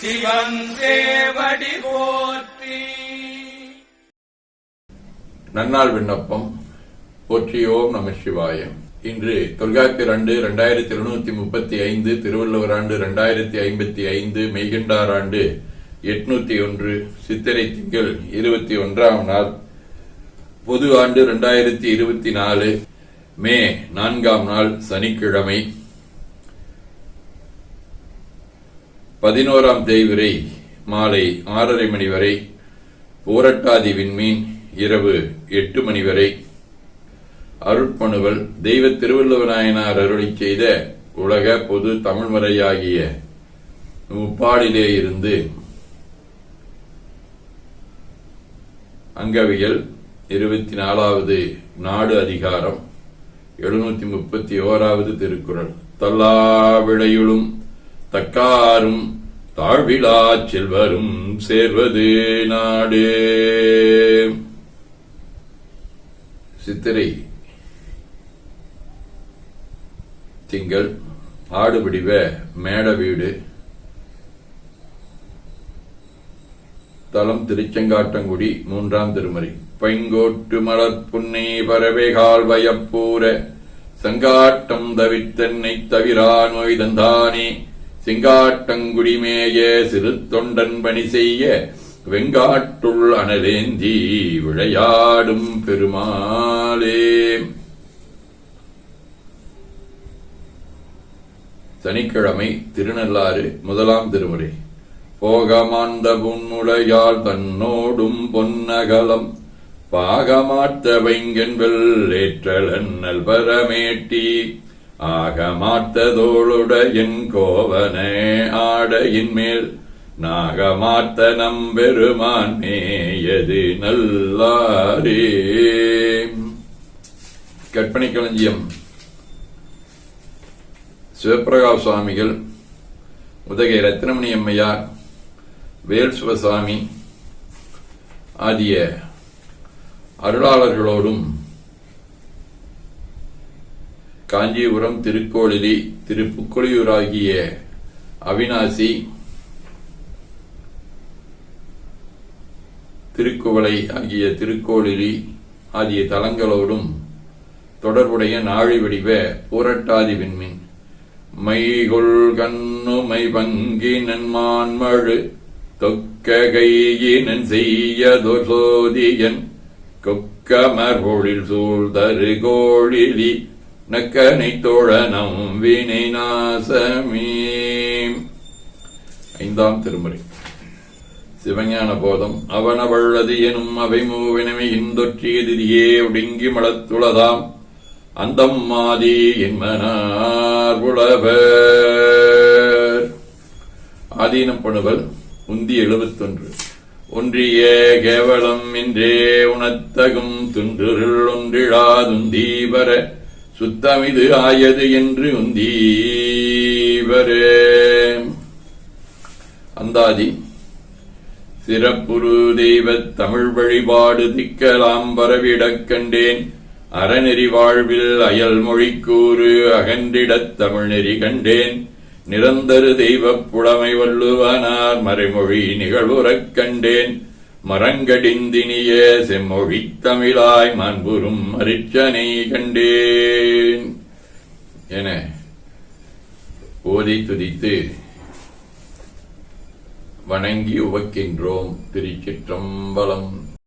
சிவன் போற்றி. நன்னாள் விண்ணப்பம். போற்றியோம் நம சிவாயம் இன்று தொல்காப்பிய ஆண்டு இரண்டாயிரத்தி இருநூத்தி முப்பத்தி ஐந்து திருவள்ளுவர் ஆண்டு இரண்டாயிரத்தி ஐம்பத்தி ஐந்து மெய்கண்டார் ஆண்டு எட்நூத்தி ஒன்று சித்திரை திங்கள் இருபத்தி ஒன்றாம் நாள் பொது ஆண்டு இரண்டாயிரத்தி இருபத்தி நாலு மே நான்காம் நாள் சனிக்கிழமை. பதினோராம் தேய்விரை மாலை ஆறரை மணி வரை ஊரட்டாதி விண்மீன் இரவு எட்டு மணி வரை. அருட்பணுவல் தெய்வ திருவள்ளுவநாயனார் அருளி செய்த உலக பொது தமிழ்மறையாகிய முப்பாடிலே இருந்து அங்கவியல் இருபத்தி நாலாவது நாடு அதிகாரம் எழுநூத்தி முப்பத்தி ஓராவது திருக்குறள். தல்லா விளையுளும் தக்காரும் தாழ்விழா செல்வரும் சேர்வது நாடு. சித்திரை. திங்கள் ஆடு பிடிவ மேட வீடு. தலம் திருச்செங்காட்டங்குடி மூன்றாம் திருமறை. பைங்கோட்டு மலர் புன்னை பரவேகால் வயப்பூர. செங்காட்டம் தவித்தென்னை தவிரா நோய் தந்தானே சிங்காட்டங்குடிமேய சிறு தொண்டன் பணி செய்ய வெங்காட்டுள் அனலேந்தி விளையாடும் பெருமாளே. சனிக்கிழமை திருநள்ளாறு முதலாம் திருமுறை. போகமாந்த புன்னுடையால் தன்னோடும் பொன்னகலம். பாகமாத்த வைங்கென்பல் ஏற்றலன்னல் பரமேட்டி ஆகமாத்ததோளுடையன் கோவனே ஆடையின் மேல். நாகமாத்த நம்பெருமான் மேயது நல்லாரே. கற்பனை களஞ்சியம் சிவபிரகாஷ் சுவாமிகள் உதகை ரத்னமணி அம்மையார் வேல் சிவசாமி ஆகிய அருளாளர்களோடும் காஞ்சிபுரம் திருக்கோளிலி திருப்புக்கொழியூர் ஆகிய அவினாசி திருக்குவளை ஆகிய திருக்கோளிலி ஆகிய தலங்களோடும் தொடர்புடைய நாழி வடிவ புரட்டாதி விண்மின். மைகொள் கண்ணுமை பங்கி நன்மான்மழு தொக்க கையினன் செய்யதொர் கொக்கமர் பொழில் சூழ்தரு கோழிலி நக்கனை தோழனம் வினை நாசமே ஐந்தாம் திருமுறை. சிவஞான போதம். அவனவள்ளது எனும் அவை மூவினமை இந்தொற்றியதிரியே ஒடுங்கி மலத்துளதாம் அந்தம் மாதி என்மனார் புலவர் ஆதீனம் பணுவல் உந்தி எழுபத்தொன்று. ஒன்றிய கேவலம் என்றே உணத்தகும் துன்றுருள் ஒன்றிழாதுந்தீபர சுத்தமிது ஆயது என்று உந்தீவரே. அந்தாதி சிறப்புரு தெய்வத் தமிழ் வழிபாடு திக்கலாம் பரவிடக் கண்டேன். அறநெறி வாழ்வில் அயல் மொழிக்கூறு அகன்றிடத் தமிழ்நெறி கண்டேன். நிரந்தரு தெய்வப் புலமை வள்ளுவனார் மறைமொழி நிகழ்வுறக் கண்டேன். மரங்கடிந்தினிய செம்மொழி தமிழாய் மாண்புறும் அரிச்சனை கண்டேன். என ஓதி துதித்து வணங்கி உவக்கின்றோம் திருச்சிற்றம்பலம்.